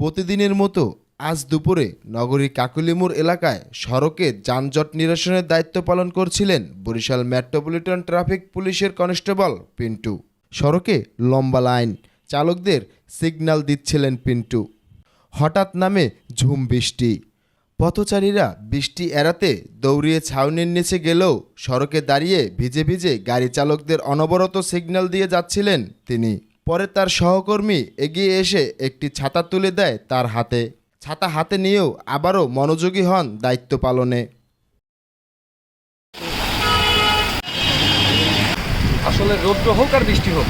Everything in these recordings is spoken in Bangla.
প্রতিদিনের মতো আজ দুপুরে নগরীর কাকুলিমুর এলাকায় সড়কে যানজট নিরসনের দায়িত্ব পালন করছিলেন বরিশাল মেট্রোপলিটন ট্রাফিক পুলিশের কনস্টেবল পিন্টু। সড়কে লম্বা লাইন, চালকদের সিগন্যাল দিচ্ছিলেন পিন্টু। হঠাৎ নামে ঝুম বৃষ্টি। পথচারীরা বৃষ্টি এড়াতে দৌড়িয়ে ছাউনির নিচে গেলেও সড়কে দাঁড়িয়ে ভিজে ভিজে গাড়ি চালকদের অনবরত সিগন্যাল দিয়ে যাচ্ছিলেন তিনি। পরে তার সহকর্মী এগিয়ে এসে একটি ছাতা তুলে দেয় তার হাতে। ছাতা হাতে নিয়েও আবারও মনোযোগী হন দায়িত্ব পালনে। আসলে রৌদ্র হোক আর বৃষ্টি হোক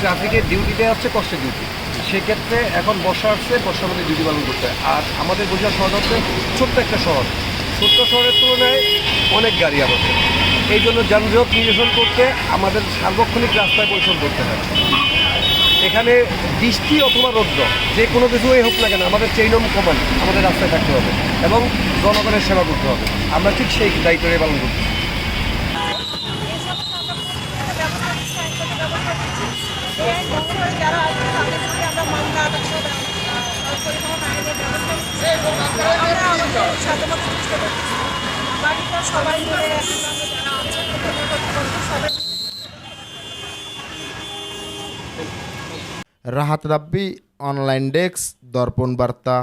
ট্রাফিকের ডিউটিতে আসছে কষ্টের ডিউটি সেক্ষেত্রে এখন বর্ষা আসছে বর্ষার মধ্যে ডিউটি পালন করতে। হয় আর আমাদের বরিশাল শহর হচ্ছে ছোট্ট একটা শহর। ছোট্ট শহরের তুলনায় অনেক গাড়ি আমাদের এই জন্য যানজট নিরসন করতে আমাদের সার্বক্ষণিক রাস্তায় পরিশ্রম করতে হয়। এখানে বৃষ্টি অথবা রৌদ্র, যে কোনো কিছুই হোক না কেন, আমাদের চেইনম কমান আমাদের রাস্তায় থাকতে হবে এবং জনগণের সেবা করতে হবে। আমরা ঠিক সেই দায়িত্বটাই পালন বাকিটা সবাই মিলে রাহাত রাব্বি অনলাইন ডেস্ক দর্পণ বার্তা